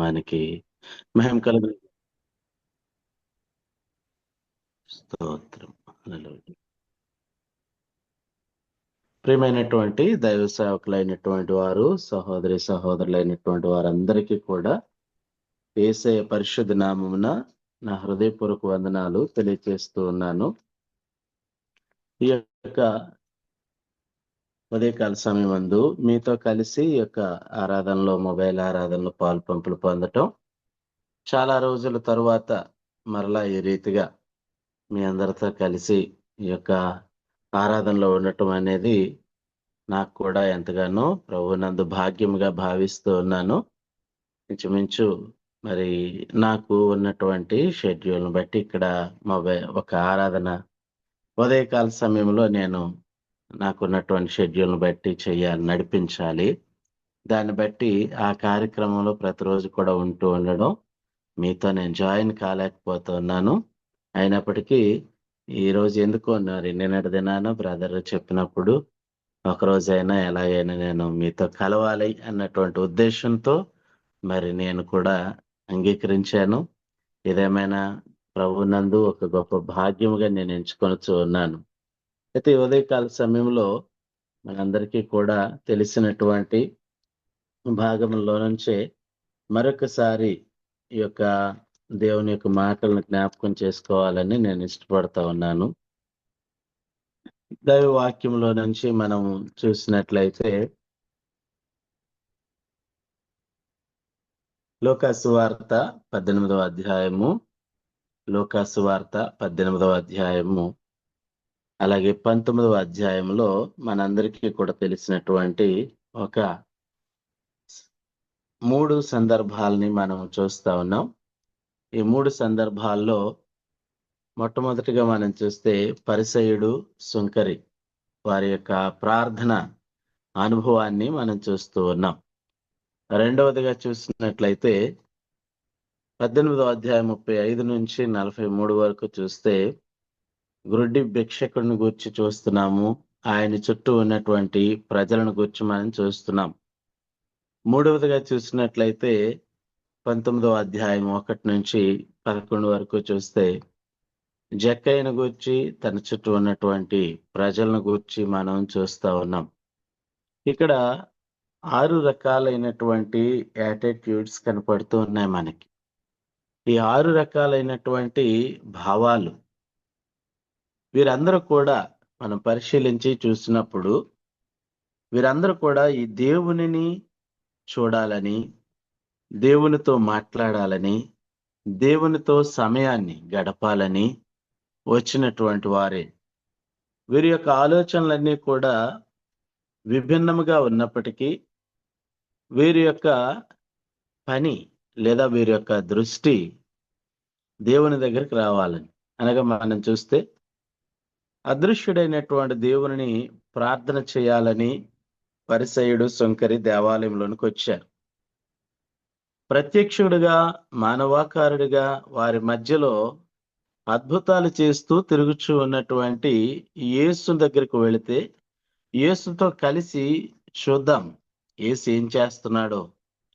నామానికి మహిమ కలుగు స్తోత్రం. ప్రియమైనటువంటి దైవ సేవకులైనటువంటి వారు సహోదరి సహోదరులైనటువంటి వారందరికీ కూడా ఏసే పరిశుద్ధ నామమున నా హృదయపూర్వక వందనాలు తెలియజేస్తూ ఉన్నాను. ఈ యొక్క ఉదయకాల సమయం అందు మీతో కలిసి ఈ యొక్క ఆరాధనలో మొబైల్ ఆరాధనలో పాలు పంపులు పొందటం చాలా రోజుల తరువాత మరలా ఈ రీతిగా మీ అందరితో కలిసి ఈ యొక్క ఆరాధనలో ఉండటం అనేది నాకు కూడా ఎంతగానో ప్రభునందు భాగ్యముగా భావిస్తూ ఉన్నాను. ఇంచుమించు మరి నాకు ఉన్నటువంటి షెడ్యూల్ని బట్టి ఇక్కడ మొబైల్ ఒక ఆరాధన ఉదయకాల సమయంలో నేను నాకున్నటువంటి షెడ్యూల్ని బట్టి చేయాలి నడిపించాలి. దాన్ని బట్టి ఆ కార్యక్రమంలో ప్రతిరోజు కూడా ఉంటూ ఉండడం. మీతో నేను జాయిన్ కాలేకపోతున్నాను. అయినప్పటికీ ఈరోజు ఎందుకో మరి నిన్నటి దినాన బ్రదర్ చెప్పినప్పుడు ఒకరోజైనా ఎలాగైనా నేను మీతో కలవాలి అన్నటువంటి ఉద్దేశంతో మరి నేను కూడా అంగీకరించాను. ఇదేమైనా ప్రభునందు ఒక గొప్ప భాగ్యముగా నేను ఎంచుకొని ఉన్నాను. అయితే ఉదయకాల సమయంలో మనందరికీ కూడా తెలిసినటువంటి భాగంలో నుంచే మరొకసారి ఈ యొక్క దేవుని యొక్క మాటలను జ్ఞాపకం చేసుకోవాలని నేను ఇష్టపడతా ఉన్నాను. దైవ వాక్యంలో నుంచి మనం చూసినట్లయితే లోకాసు వార్త పద్దెనిమిదవ అధ్యాయము లోకాసు వార్త పద్దెనిమిదవ అధ్యాయము. అలాగే పంతొమ్మిదవ అధ్యాయంలో మనందరికీ కూడా తెలిసినటువంటి ఒక మూడు సందర్భాలని మనం చూస్తా ఉన్నాం. ఈ మూడు సందర్భాల్లో మొట్టమొదటిగా మనం చూస్తే పరిసయుడు సుంకరి వారి యొక్క ప్రార్థన అనుభవాన్ని మనం చూస్తూ ఉన్నాం. రెండవదిగా చూసినట్లయితే పద్దెనిమిదో అధ్యాయం ముప్పై ఐదు నుంచి నలభై మూడు వరకు చూస్తే గురుడి భిక్షకుడిని గురించి చూస్తున్నాము. ఆయన చుట్టూ ఉన్నటువంటి ప్రజలను గురించి మనం చూస్తున్నాం. మూడవదిగా చూసినట్లయితే పంతొమ్మిదవ అధ్యాయం ఒకటి నుంచి పదకొండు వరకు చూస్తే జక్కైన గూర్చి తన చుట్టూ ఉన్నటువంటి ప్రజలను గూర్చి మనం చూస్తూ ఉన్నాం. ఇక్కడ ఆరు రకాలైనటువంటి యాటిట్యూడ్స్ కనపడుతూ ఉన్నాయి మనకి. ఈ ఆరు రకాలైనటువంటి భావాలు వీరందరూ కూడా మనం పరిశీలించి చూసినప్పుడు వీరందరూ కూడా ఈ దేవునిని చూడాలని దేవునితో మాట్లాడాలని దేవునితో సమయాన్ని గడపాలని వచ్చినటువంటి వారే. వీరి యొక్క ఆలోచనలన్నీ కూడా విభిన్నముగా ఉన్నప్పటికీ వీరి యొక్క పని లేదా వీరి యొక్క దృష్టి దేవుని దగ్గరికి రావాలని. అనగా మనం చూస్తే అదృశ్యుడైనటువంటి దేవుని ప్రార్థన చేయాలని పరిసయుడు శంకరి దేవాలయంలోనికి వచ్చారు. ప్రత్యక్షుడుగా మానవాకారుడిగా వారి మధ్యలో అద్భుతాలు చేస్తూ తిరుగుచూ ఉన్నటువంటి యేసు దగ్గరికి వెళితే యేసుతో కలిసి చూద్దాం ఏసు ఏం చేస్తున్నాడో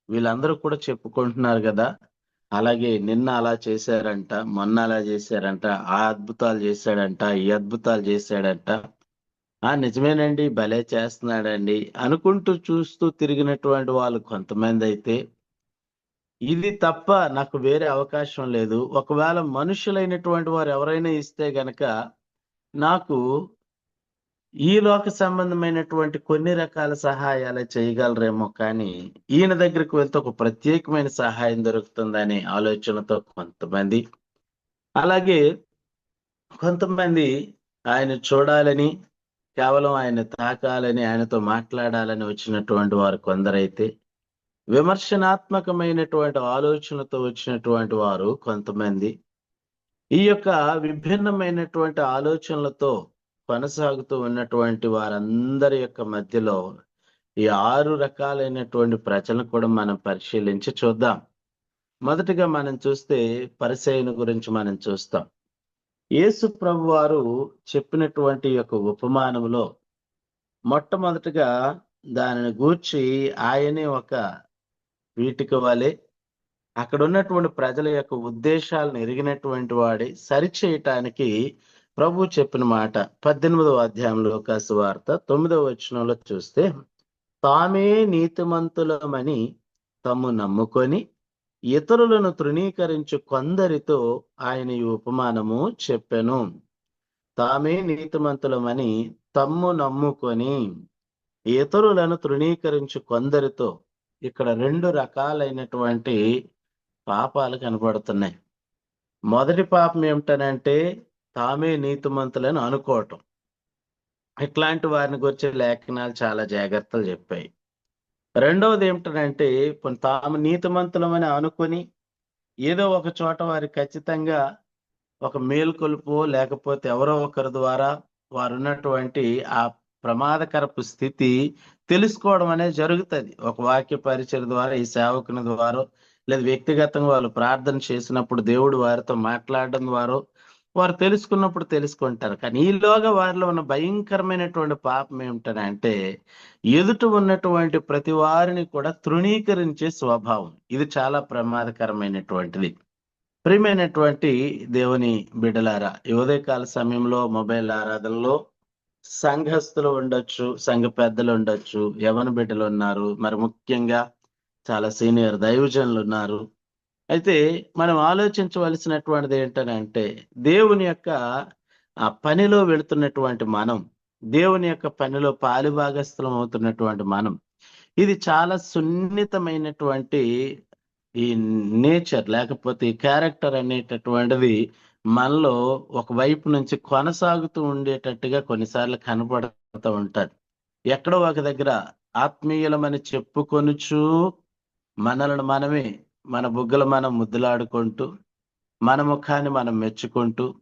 వీళ్ళందరూ కూడా చెప్పుకుంటున్నారు కదా. అలాగే నిన్న అలా చేశారంట మొన్న అలా చేశారంట ఆ అద్భుతాలు చేశాడంట ఈ అద్భుతాలు చేశాడంట. ఆ నిజమేనండి భలే చేస్తున్నాడండి అనుకుంటూ చూస్తూ తిరిగినటువంటి వాళ్ళు కొంతమంది అయితే ఇది తప్ప నాకు వేరే అవకాశం లేదు. ఒకవేళ మనుషులైనటువంటి వారు ఎవరైనా ఇస్తే గనక నాకు ఈ లోక సంబంధమైనటువంటి కొన్ని రకాల సహాయాలు చేయగలరేమో కానీ ఈయన దగ్గరికి వెళ్తే ఒక ప్రత్యేకమైన సహాయం దొరుకుతుందనే ఆలోచనతో కొంతమంది అలాగే కొంతమంది ఆయన చూడాలని కేవలం ఆయన తాకాలని ఆయనతో మాట్లాడాలని వచ్చినటువంటి వారు కొందరైతే విమర్శనాత్మకమైనటువంటి ఆలోచనతో వచ్చినటువంటి వారు కొంతమంది. ఈ యొక్క విభిన్నమైనటువంటి ఆలోచనలతో కొనసాగుతూ ఉన్నటువంటి వారందరి యొక్క మధ్యలో ఈ ఆరు రకాలైనటువంటి ప్రజలను కూడా మనం పరిశీలించి చూద్దాం. మొదటిగా మనం చూస్తే పరిచయను గురించి మనం చూస్తాం. యేసు ప్రభు వారు చెప్పినటువంటి యొక్క ఉపమానములో మొట్టమొదటిగా దానిని గూర్చి ఆయనే ఒక వీటికి వలె అక్కడ ఉన్నటువంటి ప్రజల యొక్క ఉద్దేశాలను ఎరిగినటువంటి వాడి సరిచేయటానికి ప్రభు చెప్పిన మాట పద్దెనిమిదవ అధ్యాయంలో కాసు వార్త తొమ్మిదవ వచనంలో చూస్తే తామే నీతిమంతులమని తమ్ము నమ్ముకొని ఇతరులను తృణీకరించు కొందరితో ఆయన ఈ ఉపమానము చెప్పెను. తామే నీతిమంతులమని తమ్ము నమ్ముకొని ఇతరులను తృణీకరించు కొందరితో ఇక్కడ రెండు రకాలైనటువంటి పాపాలు కనబడుతున్నాయి మొదటి పాపం ఏమిటనంటే తామే నీతిమంతులని అనుకోవటం. ఇట్లాంటి వారిని గురించి లేఖనాలు చాలా జాగ్రత్తలు చెప్పాయి. రెండవది ఏమిటంటే తాము నీతిమంతులమని అనుకొని ఏదో ఒక చోట వారి ఖచ్చితంగా ఒక మేల్కొలుపు లేకపోతే ఎవరో ఒకరి ద్వారా వారు ఉన్నటువంటి ఆ ప్రమాదకరపు స్థితి తెలుసుకోవడం అనేది జరుగుతుంది. ఒక వాక్య పరిచయ ద్వారా ఈ సేవకుని ద్వారా లేదా వ్యక్తిగతంగా వాళ్ళు ప్రార్థన చేసినప్పుడు దేవుడు వారితో మాట్లాడడం ద్వారా వారు తెలుసుకున్నప్పుడు తెలుసుకుంటారు. కానీ ఈలోగా వారిలో ఉన్న భయంకరమైనటువంటి పాపం ఏమిటంటే ఎదుట ఉన్నటువంటి ప్రతి వారిని కూడా తృణీకరించే స్వభావం. ఇది చాలా ప్రమాదకరమైనటువంటిది. ప్రియమైనటువంటి దేవుని బిడలారా యువదయకాల ఉదయకాల సమయంలో మొబైల్ ఆరాధనలో సంఘస్థులు ఉండొచ్చు సంఘ పెద్దలు ఉండొచ్చు యవన బిడ్డలు ఉన్నారు మరి ముఖ్యంగా చాలా సీనియర్ దైవజనులు ఉన్నారు. అయితే మనం ఆలోచించవలసినటువంటిది ఏంటనంటే దేవుని యొక్క ఆ పనిలో వెళుతున్నటువంటి మనం దేవుని యొక్క పనిలో పాలిభాగస్థలం అవుతున్నటువంటి మనం ఇది చాలా సున్నితమైనటువంటి ఈ నేచర్ లేకపోతే క్యారెక్టర్ అనేటటువంటిది మనలో ఒక వైపు నుంచి కొనసాగుతూ ఉండేటట్టుగా కొన్నిసార్లు కనపడుతూ ఉంటారు ఎక్కడో ఒక దగ్గర ఆత్మీయులమని చెప్పుకొనుచు మనలను మనమే మన బుగ్గలు మనం ముద్దులాడుకుంటూ మన ముఖాన్ని మనం మెచ్చుకుంటూ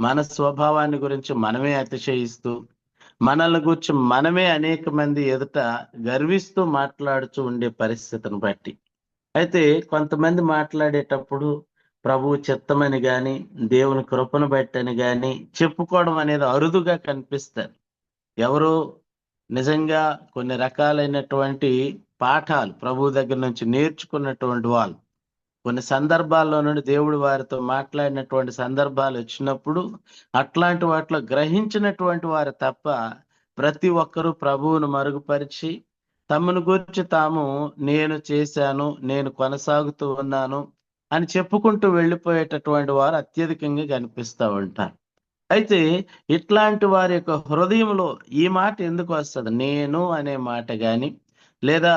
మన స్వభావాన్ని గురించి మనమే అతిశయిస్తూ మనల్ని గురించి మనమే అనేక మంది ఎదుట గర్విస్తూ మాట్లాడుతూ ఉండే పరిస్థితిని బట్టి. అయితే కొంతమంది మాట్లాడేటప్పుడు ప్రభువు చిత్తమని గాని దేవుని కృపను బట్టని గాని చెప్పుకోవడం అనేది అరుదుగా కనిపిస్తారు. ఎవరు నిజంగా కొన్ని రకాలైనటువంటి పాఠాలు ప్రభు దగ్గర నుంచి నేర్చుకున్నటువంటి వాళ్ళు కొన్ని సందర్భాల్లో నుండి దేవుడు వారితో మాట్లాడినటువంటి సందర్భాలు వచ్చినప్పుడు అట్లాంటి వాటిలో గ్రహించినటువంటి వారు తప్ప ప్రతి ఒక్కరూ ప్రభువును మరుగుపరిచి తమను గురించి తాము నేను చేశాను నేను కొనసాగుతూ ఉన్నాను అని చెప్పుకుంటూ వెళ్ళిపోయేటటువంటి వారు అత్యధికంగా కనిపిస్తూ ఉంటారు. అయితే ఇట్లాంటి వారి యొక్క హృదయంలో ఈ మాట ఎందుకు వస్తుంది? నేను అనే మాట కానీ లేదా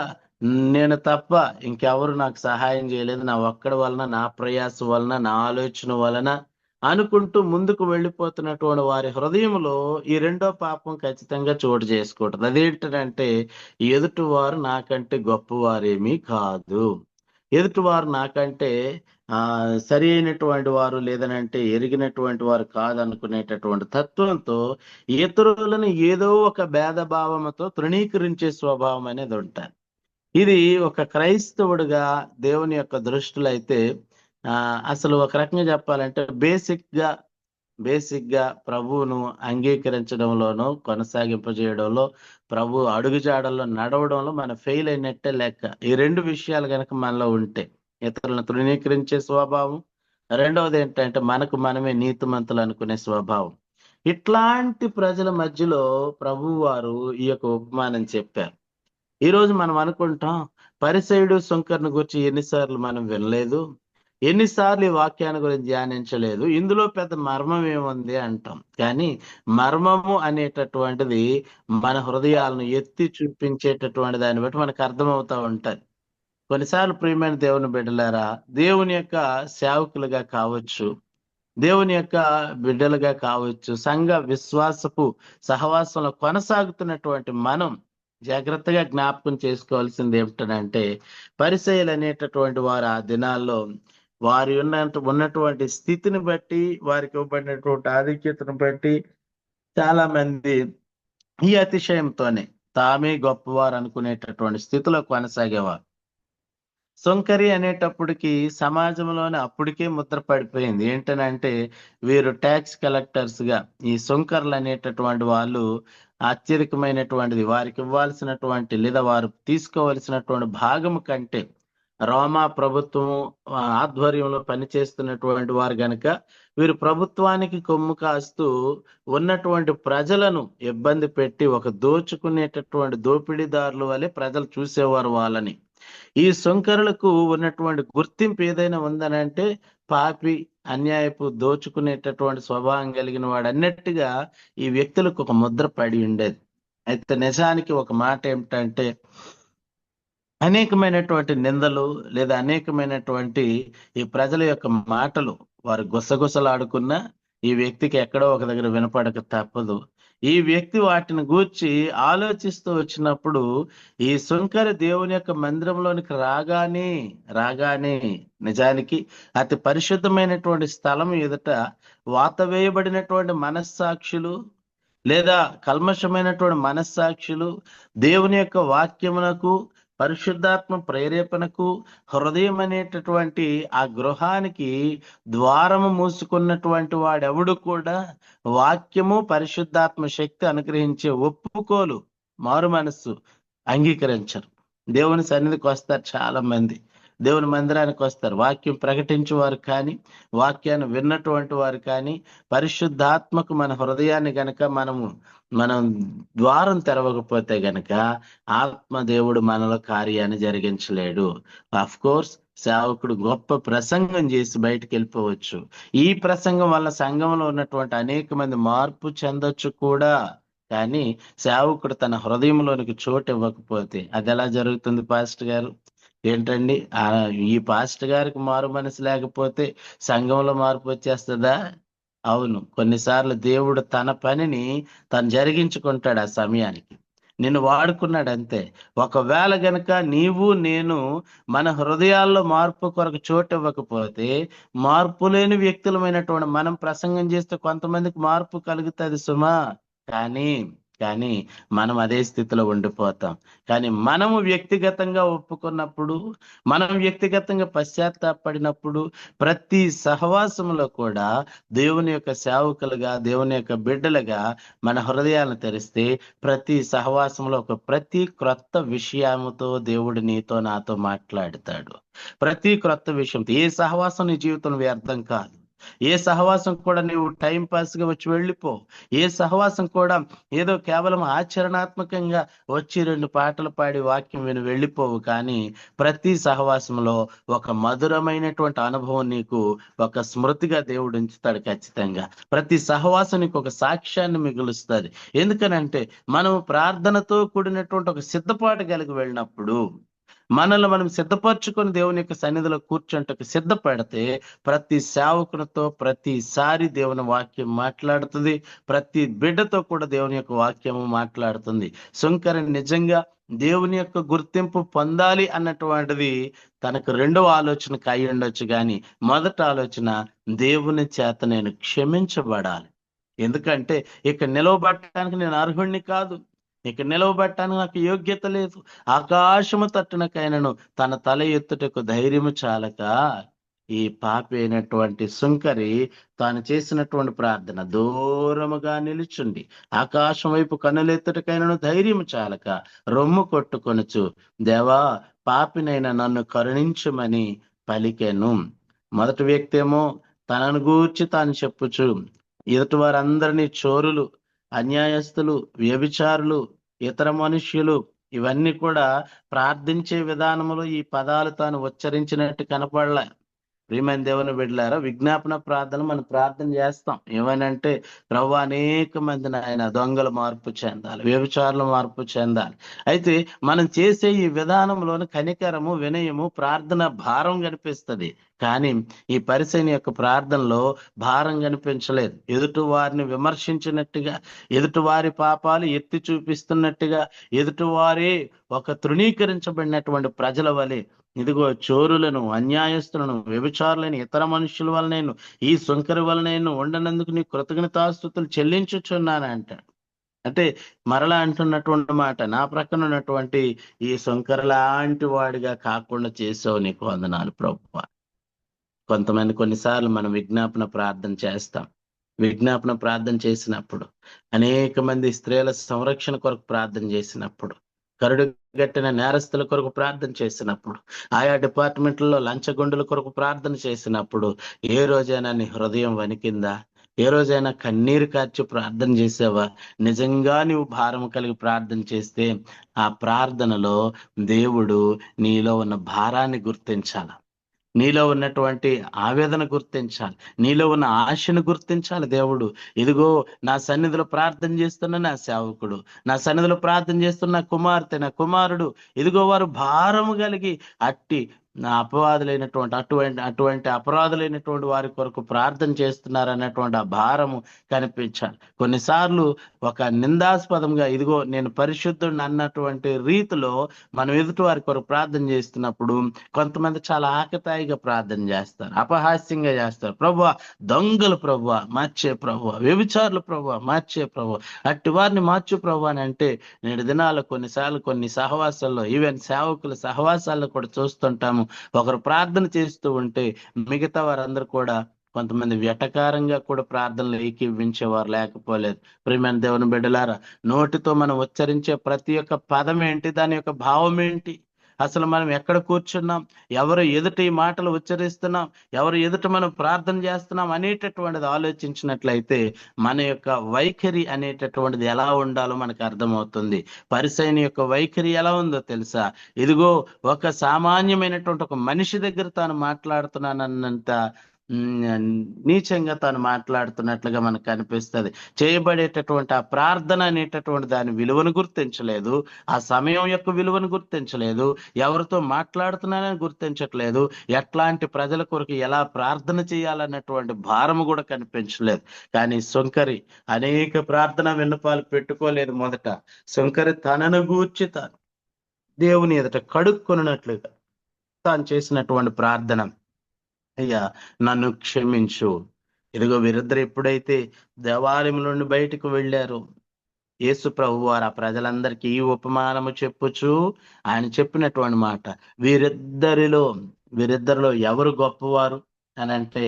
నేను తప్ప ఇంకెవరు నాకు సహాయం చేయలేదు. నా ఒక్కడి వలన నా ప్రయాస వలన నా ఆలోచన వలన అనుకుంటూ ముందుకు వెళ్ళిపోతున్నటువంటి వారి హృదయంలో ఈ రెండో పాపం ఖచ్చితంగా చోటు చేసుకుంటుంది. అదేంటంటే ఎదుటివారు నాకంటే గొప్పవారేమీ కాదు. ఎదుటివారు నాకంటే ఆ సరి అయినటువంటి వారు లేదనంటే ఎరిగినటువంటి వారు కాదనుకునేటటువంటి తత్వంతో ఇతరులను ఏదో ఒక భేదభావంతో తృణీకరించే స్వభావం అనేది ఉంటారు ఇది ఒక క్రైస్తవుడిగా దేవుని యొక్క దృష్టిలో అయితే అసలు ఒక రకంగా చెప్పాలంటే బేసిక్గా బేసిక్గా ప్రభువును అంగీకరించడంలోనూ కొనసాగింపజేయడంలో ప్రభు అడుగుజాడల్లో నడవడంలో మనం ఫెయిల్ అయినట్టే లెక్క. ఈ రెండు విషయాలు కనుక మనలో ఉంటే ఇతరులను తృణీకరించే స్వభావం. రెండవది ఏంటంటే మనకు మనమే నీతిమంతులు అనుకునే స్వభావం. ఇట్లాంటి ప్రజల మధ్యలో ప్రభు వారు ఈ యొక్క ఉపమానం చెప్పారు. ఈ రోజు మనం అనుకుంటాం పరిసయుడు సుంకర్ను గురించి ఎన్నిసార్లు మనం వినలేదు ఎన్నిసార్లు ఈ వాక్యాన్ని గురించి ధ్యానించలేదు ఇందులో పెద్ద మర్మం ఏముంది అంటాం. కానీ మర్మము అనేటటువంటిది మన హృదయాలను ఎత్తి చూపించేటటువంటి దాన్ని బట్టి మనకు అర్థమవుతా ఉంటుంది. కొన్నిసార్లు ప్రియమైన దేవుని బిడ్డలారా దేవుని యొక్క సేవకులుగా కావచ్చు దేవుని యొక్క బిడ్డలుగా కావచ్చు సంఘ విశ్వాసపు సహవాసంలో కొనసాగుతున్నటువంటి మనం జాగ్రత్తగా జ్ఞాపకం చేసుకోవాల్సింది ఏమిటంటే పరిచయలు అనేటటువంటి వారు ఆ దినాల్లో వారి ఉన్న ఉన్నటువంటి స్థితిని బట్టి వారికి ఇవ్వబడినటువంటి ఆధిక్యతను బట్టి చాలా మంది ఈ అతిశయంతోనే తామే గొప్పవారు అనుకునేటటువంటి స్థితిలో కొనసాగేవారు. సొంకరి అనేటప్పటికి సమాజంలోనే అప్పటికే ముద్ర పడిపోయింది. ఏంటనంటే వీరు ట్యాక్స్ కలెక్టర్స్గా ఈ సొంకర్లు అనేటటువంటి వాళ్ళు అత్యధికమైనటువంటిది వారికి ఇవ్వాల్సినటువంటి లేదా వారు తీసుకోవలసినటువంటి భాగం కంటే రోమా ప్రభుత్వం ఆధ్వర్యంలో పనిచేస్తున్నటువంటి వారు గనక వీరు ప్రభుత్వానికి కొమ్ము కాస్తూ ఉన్నటువంటి ప్రజలను ఇబ్బంది పెట్టి ఒక దోచుకునేటటువంటి దోపిడీదారుల వలె ప్రజలు చూసేవారు వాళ్ళని. ఈ సుంకరులకు ఉన్నటువంటి గుర్తింపు ఏదైనా ఉందనంటే పాపి అన్యాయపు దోచుకునేటటువంటి స్వభావం కలిగిన వాడు అన్నట్టుగా ఈ వ్యక్తులకు ఒక ముద్ర పడి ఉండేది. అయితే నిజానికి ఒక మాట ఏమిటంటే అనేకమైనటువంటి నిందలు లేదా అనేకమైనటువంటి ఈ ప్రజల యొక్క మాటలు వారు గుసగుసలాడుకున్న ఈ వ్యక్తికి ఎక్కడో ఒక దగ్గర వినపడక తప్పదు. ఈ వ్యక్తి వాటిని గూర్చి ఆలోచిస్తూ వచ్చినప్పుడు ఈ సుంకర దేవుని యొక్క మందిరంలోనికి రాగానే రాగానే నిజానికి అతి పరిశుద్ధమైనటువంటి స్థలం ఎదుట వాత వేయబడినటువంటి మనస్సాక్షులు లేదా కల్మషమైనటువంటి మనస్సాక్షులు దేవుని యొక్క వాక్యమునకు పరిశుద్ధాత్మ ప్రేరేపణకు హృదయం అనేటటువంటి ఆ గృహానికి ద్వారము మూసుకున్నటువంటి వాడెవడు కూడా వాక్యము పరిశుద్ధాత్మ శక్తి అనుగ్రహించే ఒప్పుకోలు మారు మనస్సు అంగీకరించరు. దేవుని సన్నిధికి వస్తారు చాలా మంది దేవుని మందిరానికి వస్తారు. వాక్యం ప్రకటించేవారు కానీ వాక్యాన్ని విన్నటువంటి వారు కానీ పరిశుద్ధాత్మకు మన హృదయాన్ని గనక మనము మనం ద్వారం తెరవకపోతే గనక ఆత్మదేవుడు మనలో కార్యాన్ని జరిగించలేడు. అఫ్ కోర్స్ సేవకుడు గొప్ప ప్రసంగం చేసి బయటకు వెళ్ళిపోవచ్చు. ఈ ప్రసంగం వల్ల సంఘంలో ఉన్నటువంటి అనేక మంది మార్పు చెందొచ్చు కూడా. కానీ సేవకుడు తన హృదయంలోనికి చోటు ఇవ్వకపోతే అది ఎలా జరుగుతుంది పాస్టర్ గారు? ఏంటండి? ఈ పాస్టర్ గారికి మారు మనసు లేకపోతే సంఘంలో మార్పు వచ్చేస్తుందా? అవును. కొన్నిసార్లు దేవుడు తన పనిని తను జరిగించుకుంటాడు ఆ సమయానికి. నిన్ను వాడుకున్నాడు అంతే. ఒకవేళ గనక నీవు నేను మన హృదయాల్లో మార్పు కొరకు చోటు ఇవ్వకపోతే మార్పు లేని వ్యక్తులమైనటువంటి మనం ప్రసంగం చేస్తే కొంతమందికి మార్పు కలుగుతుంది సుమా. కానీ కానీ మనం అదే స్థితిలో ఉండిపోతాం. కానీ మనము వ్యక్తిగతంగా ఒప్పుకున్నప్పుడు మనం వ్యక్తిగతంగా పశ్చాత్తాపడినప్పుడు ప్రతి సహవాసంలో కూడా దేవుని యొక్క సేవకులుగా దేవుని యొక్క బిడ్డలుగా మన హృదయాలను తెరిస్తే ప్రతి సహవాసంలో ఒక ప్రతి క్రొత్త విషయముతో దేవుడు నీతో నాతో మాట్లాడతాడు. ప్రతి క్రొత్త విషయంతో. ఏ సహవాసం నీ జీవితం వ్యర్థం కాదు. ఏ సహవాసం కూడా నీవు టైం పాస్గా వచ్చి వెళ్ళిపో. ఏ సహవాసం కూడా ఏదో కేవలం ఆచరణాత్మకంగా వచ్చి రెండు పాటలు పాడి వాక్యం విని వెళ్ళిపోవు. కానీ ప్రతి సహవాసంలో ఒక మధురమైనటువంటి అనుభవం నీకు ఒక స్మృతిగా దేవుడు ఉంచుతాడు ఖచ్చితంగా. ప్రతి సహవాసం నీకు ఒక సాక్ష్యాన్ని మిగులుస్తుంది. ఎందుకనంటే మనం ప్రార్థనతో కూడినటువంటి ఒక సిద్ధపాటు కలిగి వెళ్ళినప్పుడు మనల్ని మనం సిద్ధపరచుకొని దేవుని యొక్క సన్నిధిలో కూర్చుంటకు సిద్ధపడితే ప్రతి సేవకునితో ప్రతిసారి దేవుని వాక్యం మాట్లాడుతుంది. ప్రతి బిడ్డతో కూడా దేవుని యొక్క వాక్యము మాట్లాడుతుంది. శంకర నిజంగా దేవుని యొక్క గుర్తింపు పొందాలి అన్నటువంటిది తనకు రెండవ ఆలోచనకు అయి ఉండొచ్చు కానీ మొదట ఆలోచన దేవుని చేత నేను క్షమించబడాలి. ఎందుకంటే ఇక నిలవబట్టడానికి నేను అర్హుణ్ణి కాదు. ఇక నిలవబెట్టడానికి నాకు యోగ్యత లేదు. ఆకాశము తట్టినకైనను తన తల ఎత్తుటకు ధైర్యము చాలక ఈ పాపి అయినటువంటి సుంకరి తాను చేసినటువంటి ప్రార్థన దూరముగా నిలుచుండి ఆకాశం వైపు కన్నులెత్తుటకైనను ధైర్యం చాలక రొమ్ము కొట్టుకొనుచు దేవా పాపినైనా నన్ను కరుణించుమని పలికెను. మొదటి వ్యక్తి ఏమో తనను గూర్చి తాను చెప్పుచు. ఎదుటి వారందరినీ చోరులు అన్యాయస్తులు వ్యభిచారులు ఇతర మనుష్యులు ఇవన్నీ కూడా ప్రార్థించే విధానంలో ఈ పదాలు తాను ఉచ్చరించినట్టు కనపడలే. ప్రియమైన దేవుని బిడ్డలారా విజ్ఞాపన ప్రార్థన మనం ప్రార్థన చేస్తాం. ఏమనంటే ప్రభు అనేక మంది ఆయన దొంగలు మార్పు చెందాలి వ్యభిచారులు మార్పు చెందాలి. అయితే మనం చేసే ఈ విధానంలోని కనికరము వినయము ప్రార్థన భారం కనిపిస్తుంది కానీ ఈ పరిశని యొక్క ప్రార్థనలో భారం కనిపించలేదు ఎదుటి వారిని విమర్శించినట్టుగా ఎదుటి వారి పాపాలు ఎత్తి చూపిస్తున్నట్టుగా ఎదుటి వారి ఒక తృణీకరించబడినటువంటి ప్రజల వలె ఇదిగో చోరులను అన్యాయస్తులను వ్యభిచారులను ఇతర మనుషుల వలనైను ఈ సుంకరి వలనైను ఉండనందుకు నీ కృతజ్ఞతాస్తుతులు చెల్లించుచున్నాను అంటాడు. అంటే మరలా అంటున్నటువంటి మాట నా ప్రక్కన ఉన్నటువంటి ఈ సుంకర లాంటి వాడిగా కాకుండా చేసావు నీకు వందనాలు ప్రభు కొంతమంది కొన్నిసార్లు మనం విజ్ఞాపన ప్రార్థన చేస్తాం. విజ్ఞాపన ప్రార్థన చేసినప్పుడు అనేక మంది స్త్రీల సంరక్షణ కొరకు ప్రార్థన చేసినప్పుడు కరుడు కట్టిన నేరస్తుల కొరకు ప్రార్థన చేసినప్పుడు ఆయా డిపార్ట్మెంట్లలో లంచగొండుల కొరకు ప్రార్థన చేసినప్పుడు ఏ రోజైనా నీ హృదయం వణికిందా? ఏ రోజైనా కన్నీరు కార్చి ప్రార్థన చేసావా? నిజంగా నీవు భారం కలిగి ప్రార్థన చేస్తే ఆ ప్రార్థనలో దేవుడు నీలో ఉన్న భారాన్ని గుర్తించాల? నీలో ఉన్నటువంటి ఆవేదన గుర్తించాలి. నీలో ఉన్న ఆశను గుర్తించాలి దేవుడు. ఇదిగో నా సన్నిధిలో ప్రార్థన చేస్తున్న నా సేవకుడు నా సన్నిధిలో ప్రార్థన చేస్తున్న కుమార్తె నా కుమారుడు ఇదిగో వారు భారము కలిగి అట్టి నా అపవాదులైనటువంటి అటువంటి అటువంటి అపరాధులైనటువంటి వారి కొరకు ప్రార్థన చేస్తున్నారు అన్నటువంటి ఆ భారము కనిపించాలి. కొన్నిసార్లు ఒక నిందాస్పదంగా ఇదిగో నేను పరిశుద్ధుడిని అన్నటువంటి రీతిలో మనం ఎదుటి వారి కొరకు ప్రార్థన చేస్తున్నప్పుడు కొంతమంది చాలా ఆకతాయిగా ప్రార్థన చేస్తారు అపహాస్యంగా చేస్తారు. ప్రభు దొంగలు ప్రభు మార్చే ప్రభు వ్యభిచారులు ప్రభు మార్చే ప్రభు అట్టి వారిని మార్చు ప్రభు అని అంటే నేడు దినాలు కొన్నిసార్లు కొన్ని సహవాసాల్లో ఈవెన్ సేవకుల సహవాసాల్లో కూడా చూస్తుంటాము. ఒకరు ప్రార్థన చేస్తూ ఉంటే మిగతా వారందరూ కూడా కొంతమంది వ్యటకారంగా కూడా ప్రార్థనలు ఏకీవించేవారు లేకపోలేదు. ప్రియమైన దేవుని బిడ్డలారా నోటితో మనం ఉచ్చరించే ప్రతి ఒక్క పదం ఏంటి? దాని యొక్క భావం ఏంటి? అసలు మనం ఎక్కడ కూర్చున్నాం? ఎవరు ఎదుట ఈ మాటలు ఉచ్చరిస్తున్నాం? ఎవరు ఎదుట మనం ప్రార్థన చేస్తున్నాం? అనేటటువంటిది ఆలోచించినట్లయితే మన యొక్క వైఖరి అనేటటువంటిది ఎలా ఉండాలో మనకు అర్థమవుతుంది. పరిసైన యొక్క వైఖరి ఎలా ఉందో తెలుసా? ఇదిగో ఒక సామాన్యమైనటువంటి ఒక మనిషి దగ్గర తాను మాట్లాడుతున్నానన్నంత నీచంగా తాను మాట్లాడుతున్నట్లుగా మనకు కనిపిస్తుంది. చేయబడేటటువంటి ఆ ప్రార్థన అనేటటువంటి దాని విలువను గుర్తించలేదు. ఆ సమయం యొక్క విలువను గుర్తించలేదు. ఎవరితో మాట్లాడుతున్నానని గుర్తించట్లేదు. ఎట్లాంటి ప్రజల కొరకు ఎలా ప్రార్థన చేయాలన్నటువంటి భారము కూడా కనిపించలేదు. కానీ సుంకరి అనేక ప్రార్థన విన్నపాలు పెట్టుకోలేదు మొదట. సుంకరి తనను గూర్చి తాను దేవుని ఎదుట కడుక్కున్నట్లుగా తాను చేసినటువంటి ప్రార్థన. అయ్యా నన్ను క్షమించు. ఇదిగో వీరిద్దరు ఎప్పుడైతే దేవాలయం నుండి బయటకు వెళ్ళారు యేసు ప్రభు వారు ఆ ప్రజలందరికీ ఈ ఉపమానము చెప్పుచు ఆయన చెప్పినటువంటి మాట వీరిద్దరిలో వీరిద్దరిలో ఎవరు గొప్పవారు అని అంటే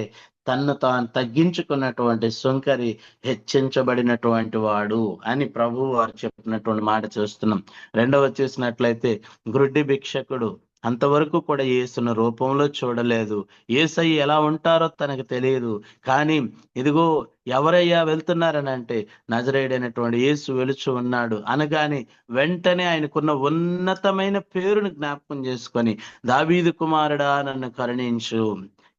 తన్ను తాను తగ్గించుకున్నటువంటి సుంకరి హెచ్చించబడినటువంటి వాడు అని ప్రభు వారు చెప్పినటువంటి మాట చూస్తున్నాం. రెండవ చూసినట్లయితే గ్రుడ్డి భిక్షకుడు అంతవరకు కూడా యేసును రూపంలో చూడలేదు. ఏసై ఎలా ఉంటారో తనకు తెలియదు. కానీ ఇదిగో ఎవరయ్యా వెళ్తున్నారని అంటే నజరేడైనటువంటి యేసు వెలుచు ఉన్నాడు. అనగానే వెంటనే ఆయనకున్న ఉన్నతమైన పేరును జ్ఞాపకం చేసుకొని దావీదు కుమారుడా నన్ను కరుణించు.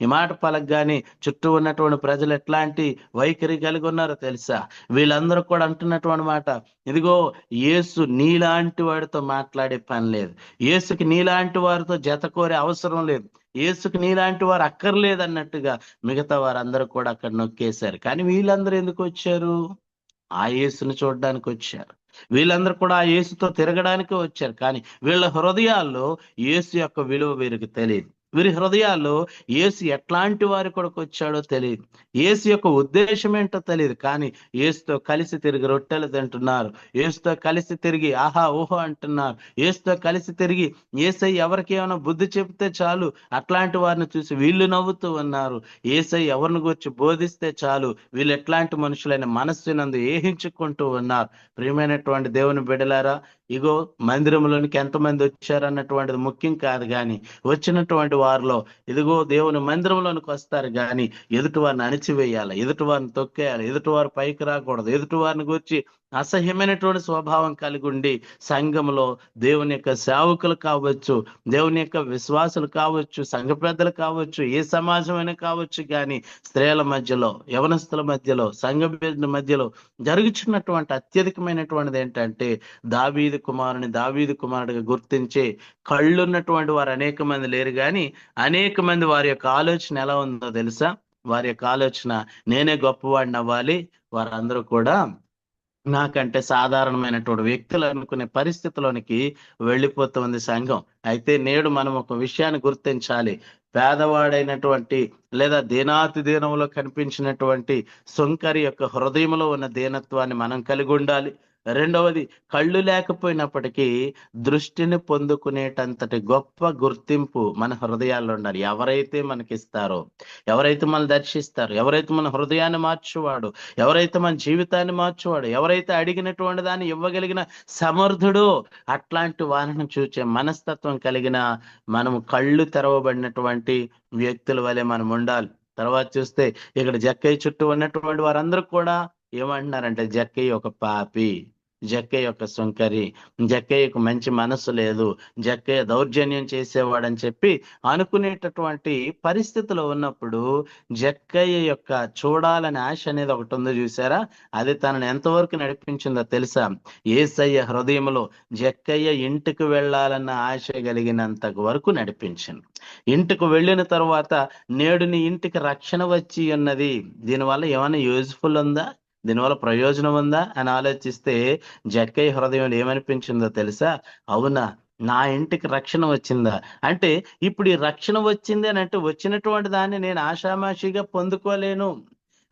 ఈ మాట పలకగానే చుట్టూ ఉన్నటువంటి ప్రజలు ఎట్లాంటి వైఖరి కలిగి ఉన్నారో తెలుసా? వీళ్ళందరూ కూడా అంటున్నటువంటి మాట ఇదిగో యేసు నీలాంటి వాడితో మాట్లాడే పని లేదు. యేసుకి నీలాంటి వారితో జత కోరే అవసరం లేదు. యేసుకి నీలాంటి వారు అక్కర్లేదు అన్నట్టుగా మిగతా వారందరూ కూడా అక్కడ నొక్కేశారు. కానీ వీళ్ళందరూ ఎందుకు వచ్చారు? ఆ యేసుని చూడడానికి వచ్చారు. వీళ్ళందరూ కూడా ఆ యేసుతో తిరగడానికి వచ్చారు. కానీ వీళ్ళ హృదయాల్లో యేసు యొక్క విలువ వీరికి తెలియదు వీరి హృదయాల్లో ఏసు ఎట్లాంటి వారి కొడుకు వచ్చాడో తెలియదు. ఏసు యొక్క ఉద్దేశం ఏంటో తెలియదు కానీ ఏసుతో కలిసి తిరిగి రొట్టెలు తింటున్నారు. ఏసుతో కలిసి తిరిగి ఆహా ఊహో అంటున్నారు. ఏసుతో కలిసి తిరిగి ఏసై ఎవరికి ఏమైనా బుద్ధి చెప్తే చాలు అట్లాంటి వారిని చూసి వీళ్ళు నవ్వుతూ ఉన్నారు. ఏసై ఎవరిని గురించి బోధిస్తే చాలు వీళ్ళు ఎట్లాంటి మనుషులైన మనస్సునందు ఏహించుకుంటూ ఉన్నారు. ప్రియమైనటువంటి దేవుని బిడలారా ఇగో మందిరంలోనికి ఎంతమంది వచ్చారన్నటువంటిది ముఖ్యం కాదు కానీ వచ్చినటువంటి వారిలో ఇదిగో దేవుని మందిరంలోనికి వస్తారు కానీ ఎదుటి వారిని అణిచివేయాలి ఎదుటి వారిని తొక్కేయాలి ఎదుటి వారు పైకి రాకూడదు ఎదుటి వారిని గురించి అసహ్యమైనటువంటి స్వభావం కలిగి ఉండి సంఘంలో దేవుని యొక్క సేవకులు కావచ్చు దేవుని యొక్క విశ్వాసులు కావచ్చు సంఘ పెద్దలు కావచ్చు ఏ సమాజమైనా కావచ్చు కానీ స్త్రీల మధ్యలో యవనస్తుల మధ్యలో సంఘ మధ్యలో జరుగుతున్నటువంటి అత్యధికమైనటువంటిది ఏంటంటే దావీది కుమారుని దావీది కుమారుడిగా గుర్తించే కళ్ళున్నటువంటి వారు అనేక మంది లేరు కానీ అనేక మంది వారి యొక్క ఆలోచన ఎలా ఉందో తెలుసా? వారి యొక్క ఆలోచన నేనే గొప్పవాడిని అవ్వాలి వారందరూ కూడా నాకంటే సాధారణమైనటువంటి వ్యక్తులు అనుకునే పరిస్థితిలోనికి వెళ్ళిపోతుంది సంఘం. అయితే నేడు మనం ఒక విషయాన్ని గుర్తించాలి. పేదవాడైనటువంటి లేదా దీనాతి దీనంలో కనిపించినటువంటి సుంకరి యొక్క హృదయంలో ఉన్న దీనత్వాన్ని మనం కలిగి ఉండాలి. రెండవది కళ్ళు లేకపోయినప్పటికీ దృష్టిని పొందుకునేటంతటి గొప్ప గుర్తింపు మన హృదయాల్లో ఉండాలి. ఎవరైతే మనకిస్తారో ఎవరైతే మనం దర్శిస్తారో ఎవరైతే మన హృదయాన్ని మార్చువాడు ఎవరైతే మన జీవితాన్ని మార్చువాడు ఎవరైతే అడిగినటువంటి దాన్ని ఇవ్వగలిగిన సమర్థుడో అట్లాంటి వారిని చూచే మనస్తత్వం కలిగిన మనం కళ్ళు తెరవబడినటువంటి వ్యక్తుల వలె మనం ఉండాలి తర్వాత చూస్తే ఇక్కడ జక్కయ్య చుట్టూ ఉన్నటువంటి వారందరూ కూడా ఏమంటున్నారంటే జక్కయ్య ఒక పాపి జక్కయ్య ఒక సుంకరి జక్కయ్యకు మంచి మనసు లేదు జక్కయ్య దౌర్జన్యం చేసేవాడని చెప్పి అనుకునేటటువంటి పరిస్థితిలో ఉన్నప్పుడు జక్కయ్య యొక్క చూడాలని ఆశ అనేది ఒకటి ఉందో చూసారా అది తనను ఎంతవరకు నడిపించిందో తెలుసా? ఏసయ్య హృదయంలో జక్కయ్య ఇంటికి వెళ్ళాలన్న ఆశ కలిగినంత వరకు నడిపించింది. ఇంటికి వెళ్ళిన తర్వాత నేడు నీ ఇంటికి రక్షణ వచ్చి ఉన్నది. దీనివల్ల ఏమైనా యూజ్ఫుల్ ఉందా? దీనివల్ల ప్రయోజనం ఉందా అని ఆలోచిస్తే జక్కయ్య హృదయం ఏమనిపించిందో తెలుసా? అవునా నా ఇంటికి రక్షణ వచ్చిందా? అంటే ఇప్పుడు ఈ రక్షణ వచ్చింది అని అంటే వచ్చినటువంటి దాన్ని నేను ఆషామాషిగా పొందుకోలేను.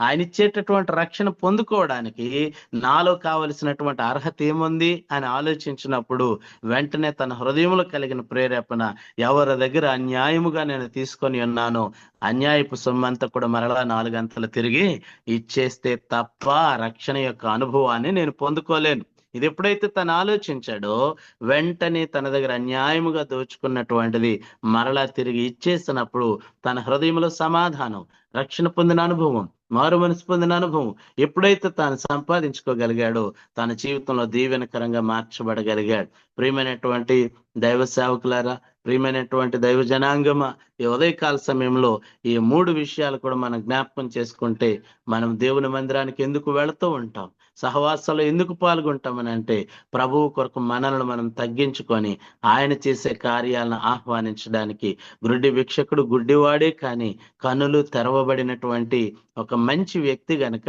ఆయన ఇచ్చేటటువంటి రక్షణ పొందుకోవడానికి నాలో కావలసినటువంటి అర్హత ఏముంది అని ఆలోచించినప్పుడు వెంటనే తన హృదయంలో కలిగిన ప్రేరేపణ ఎవరి దగ్గర అన్యాయముగా నేను తీసుకొని ఉన్నాను అన్యాయపు సొమ్మంతా కూడా మరలా నాలుగంతలు తిరిగి ఇచ్చేస్తే తప్ప రక్షణ యొక్క అనుభవాన్ని నేను పొందుకోలేను. ఇది ఎప్పుడైతే తను ఆలోచించాడో వెంటనే తన దగ్గర అన్యాయముగా దోచుకున్నటువంటిది మరలా తిరిగి ఇచ్చేసినప్పుడు తన హృదయంలో సమాధానం రక్షణ పొందిన అనుభవం మారు మనసు పొందిన అనుభవం. ఎప్పుడైతే తాను సంపాదించుకోగలిగాడో తన జీవితంలో దీవెనకరంగా మార్చబడగలిగాడు. ప్రియమైనటువంటి దైవ సేవకులారా ప్రియమైనటువంటి దైవ జనాంగమ ఈ ఉదయకాల సమయంలో ఈ మూడు విషయాలు కూడా మనం జ్ఞాపకం చేసుకుంటే మనం దేవుని మందిరానికి ఎందుకు వెళుతూ ఉంటాం? సహవాసంలో ఎందుకు పాల్గొంటామని అంటే ప్రభువు కొరకు మనలను మనం తగ్గించుకొని ఆయన చేసే కార్యాలను ఆహ్వానించడానికి గుడ్డి వీక్షకుడు గుడ్డివాడే కానీ కనులు తెరవబడినటువంటి ఒక మంచి వ్యక్తి గనక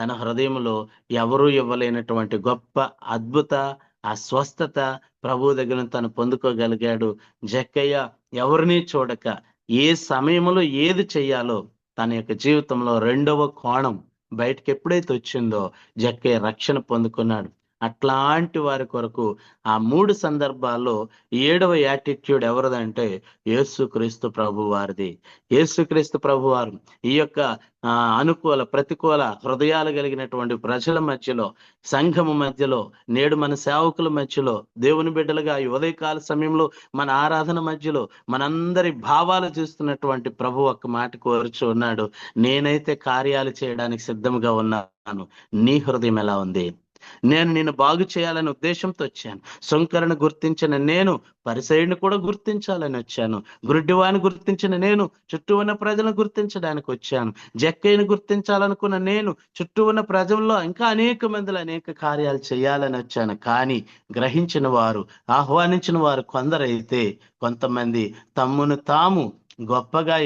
తన హృదయంలో ఎవరూ ఇవ్వలేనటువంటి గొప్ప అద్భుత ఆ స్వస్థత ప్రభు దగ్గర తను పొందుకోగలిగాడు. జక్కయ్య ఎవరిని చూడక ఏ సమయంలో ఏది చెయ్యాలో తన యొక్క జీవితంలో రెండవ కోణం బయటకు ఎప్పుడైతే వచ్చిందో జక్కయ్య రక్షణ పొందుకున్నాడు. అట్లాంటి వారి కొరకు ఆ మూడు సందర్భాల్లో ఏడవ యాటిట్యూడ్ ఎవరిదంటే యేసుక్రీస్తు ప్రభు వారిది యేసుక్రీస్తు ప్రభు వారు ఈ యొక్క ఆ అనుకూల ప్రతికూల హృదయాలు కలిగినటువంటి ప్రజల మధ్యలో సంఘము మధ్యలో నేడు మన సేవకుల మధ్యలో దేవుని బిడ్డలుగా ఈ ఉదయకాల సమయంలో మన ఆరాధన మధ్యలో మనందరి భావాలు చూస్తున్నటువంటి ప్రభు ఒక్క మాట కోరుచు ఉన్నాడు. నేనైతే కార్యాలు చేయడానికి సిద్ధంగా ఉన్నాను. నీ హృదయం ఎలా ఉంది? నేను నిన్ను బాగు చేయాలనే ఉద్దేశంతో వచ్చాను. శంకరను గుర్తించిన నేను పరిసైడిని కూడా గుర్తించాలని వచ్చాను. గురుడివాని గుర్తించిన నేను చుట్టూ ఉన్న ప్రజలను గుర్తించడానికి వచ్చాను. జక్కయ్యను గుర్తించాలనుకున్న నేను చుట్టూ ఉన్న ప్రజల్లో ఇంకా అనేక మందిలో అనేక కార్యాలు చేయాలని వచ్చాను. కానీ గ్రహించిన వారు ఆహ్వానించిన వారు కొందరైతే కొంతమంది తమ్మును తాము గొప్పగా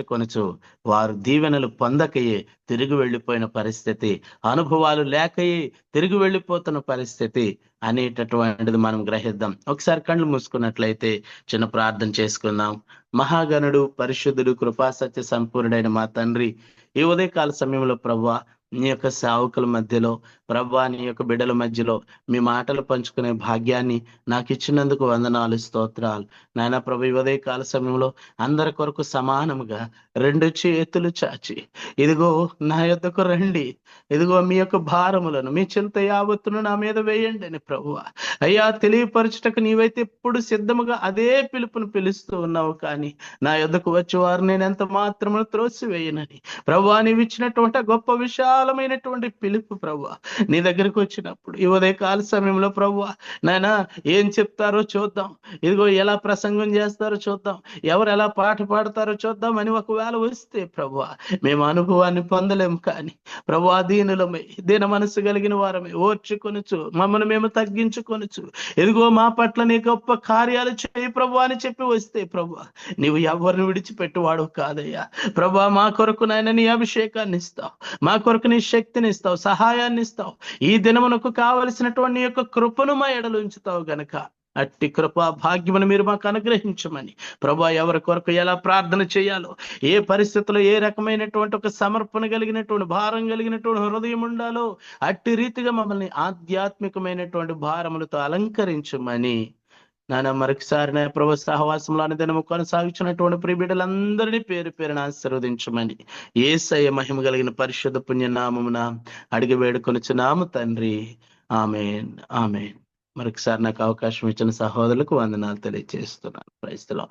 ఎంచుకొనచ్చు వారు దీవెనలు పొందకయే తిరిగి వెళ్ళిపోయిన పరిస్థితి. అనుభవాలు లేకయే తిరిగి వెళ్ళిపోతున్న పరిస్థితి అనేటటువంటిది మనం గ్రహిద్దాం. ఒకసారి కళ్ళు మూసుకున్నట్లయితే చిన్న ప్రార్థన చేసుకుందాం. మహాగణుడు పరిశుద్ధుడు కృపాసత్య సంపూర్ణుడైన మా తండ్రి ఈ ఉదయకాల సమయంలో ప్రభా నీ యొక్క సేవకుల మధ్యలో ప్రభా నీ యొక్క బిడ్డల మధ్యలో మీ మాటలు పంచుకునే భాగ్యాన్ని నాకు ఇచ్చినందుకు వందనాలు స్తోత్రాలు. నాయన ప్రభు ఈ ఉదయకాల సమయంలో అందరి కొరకు సమానముగా రెండు చేతులు చాచి ఇదిగో నా యొద్దకు రండి. ఇదిగో మీ యొక్క భారములను మీ చింత యావత్తును నా మీద వేయండి అని ప్రభు. అయ్యా తెలియపరచుటకు నీవైతే ఎప్పుడు సిద్ధముగా అదే పిలుపును పిలుస్తూ ఉన్నావు కానీ నా యొద్దకు వచ్చి వారు నేను ఎంత మాత్రము త్రోసివేయనని. ప్రభు నీవు ఇచ్చినటువంటి విషయాలు విశాలమైనటువంటి పిలుపు ప్రభు నీ దగ్గరకు వచ్చినప్పుడు ఈ ఉదయ కాల సమయంలో ప్రభు నాయన ఏం చెప్తారో చూద్దాం. ఇదిగో ఎలా ప్రసంగం చేస్తారో చూద్దాం. ఎవరు ఎలా పాట పాడతారో చూద్దాం అని ఒకవేళ వస్తే ప్రభు మేము అనుభవాన్ని పొందలేము కానీ ప్రభు దీనులమై దీన మనసు కలిగిన వారమే ఓర్చుకొనుచు మమ్మల్ని మేము తగ్గించుకొనుచు. ఇదిగో మా పట్ల నీ గొప్ప కార్యాలు చేయి ప్రభు అని చెప్పి వస్తే ప్రభు నీవు ఎవరిని విడిచిపెట్టువాడు కాదయ్యా. ప్రభా మా కొరకు నాయన నీ అభిషేకాన్ని ఇస్తావు. మా కొరకు నీ శక్తిని ఇస్తావు సహాయాన్ని ఇస్తావు. ఈ దినమునకు కావలసినటువంటి యొక్క కృపను మా ఎడలు ఉంచుతావు గనక. అట్టి కృపా భాగ్యమును మీరు మాకు అనుగ్రహించమని. ప్రభా ఎవరి కొరకు ఎలా ప్రార్థన చేయాలో ఏ పరిస్థితుల్లో ఏ రకమైనటువంటి ఒక సమర్పణ కలిగినటువంటి భారం కలిగినటువంటి హృదయం ఉండాలో అట్టి రీతిగా మమ్మల్ని ఆధ్యాత్మికమైనటువంటి భారములతో అలంకరించమని. నానా మరొకసారి నా ప్రభు సహవాసంలో దినము కొనసాగుతున్నటువంటి ప్రిబిడ్డలందరినీ పేరు పేరున ఆశీర్వదించమని ఏసయ్య మహిమ కలిగిన పరిశుద్ధ పుణ్యనామమున అడిగి వేడుకొనిచున్నాము తండ్రి. ఆమెన్. ఆమెన్. మరొకసారి నాకు అవకాశం ఇచ్చిన సహోదరులకు వందనాలు తెలియజేస్తున్నాను. ప్రైస్తలో